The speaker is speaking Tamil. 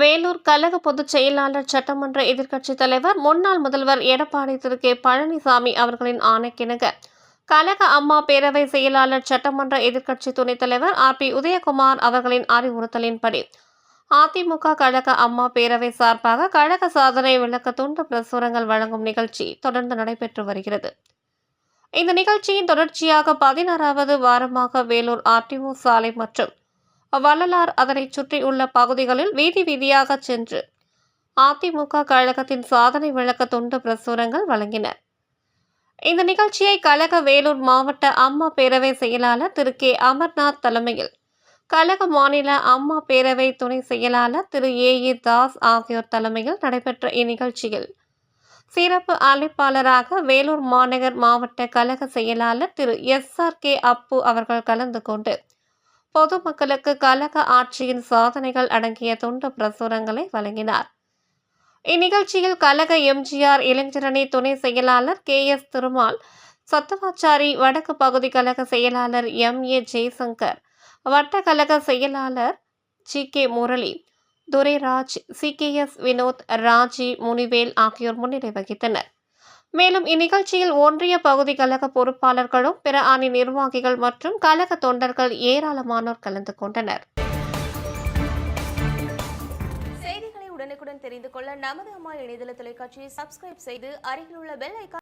வேலூர் கழக பொதுச் செயலாளர் சட்டமன்ற எதிர்க்கட்சித் தலைவர் முன்னாள் முதல்வர் எடப்பாடி திரு. கே. பழனிசாமி அவர்களின் ஆணைக்கிணங்க. கழக அம்மா பேரவை செயலாளர் சட்டமன்ற எதிர்க்கட்சி துணைத் தலைவர் ஆர். பி. உதயகுமார் அவர்களின் அறிவுறுத்தலின்படி அதிமுக கழக அம்மா பேரவை சார்பாக கழக சாதனை விளக்க துண்டு பிரசுரங்கள் வழங்கும் நிகழ்ச்சி தொடர்ந்து நடைபெற்று வருகிறது. இந்த நிகழ்ச்சியின் தொடர்ச்சியாக பதினாறாவது வாரமாக வேலூர் ஆர்டிஓ சாலை மற்றும் வள்ளலார் அதனைச் சுற்றியுள்ள பகுதிகளில் வீதி வீதியாக சென்று அதிமுக கழகத்தின் சாதனை விளக்க துண்டு பிரசுரங்கள் வழங்கினர் இந்த நிகழ்ச்சியை கழக வேலூர் மாவட்ட அம்மா பேரவை செயலாளர் திரு. கே. அமர்நாத் தலைமையில் கழக மாநில அம்மா பேரவை துணை செயலாளர் திரு. ஏ. ஏ. தாஸ் ஆகியோர் தலைமையில் நடைபெற்ற இந்நிகழ்ச்சியில் சிறப்பு அழைப்பாளராக வேலூர் மாநகர் மாவட்ட கழக செயலாளர் திரு. எஸ். ஆர். கே. அப்பு அவர்கள் கலந்து கொண்டு பொதுமக்களுக்கு கழக ஆட்சியின் சாதனைகள் அடங்கிய துண்டு பிரசுரங்களை வழங்கினார். இந்நிகழ்ச்சியில் கழக எம்ஜிஆர் இளைஞரணி துணை செயலாளர் கே எஸ் திருமால் சத்தவாச்சாரி வடக்கு பகுதி கழக செயலாளர் எம் ஏ ஜெய்சங்கர் வட்ட கழக செயலாளர் G K Murali Durairaj C K S Vinoth Raji Munivel ஆகியோர் முன்னிலை வகித்தனர். மேலும் இந்நிகழ்ச்சியில் ஒன்றிய பகுதி கழக பொறுப்பாளர்களும் பிற அணி நிர்வாகிகள் மற்றும் கழக தொண்டர்கள் ஏராளமானோர் கலந்து கொண்டனர். செய்திகளை உடனுக்குடன் தெரிந்து கொள்ள நமது அம்மா இணையதள தொலைக்காட்சியை சப்ஸ்கிரைப் செய்து அருகில் உள்ள பெல் ஐக்கான்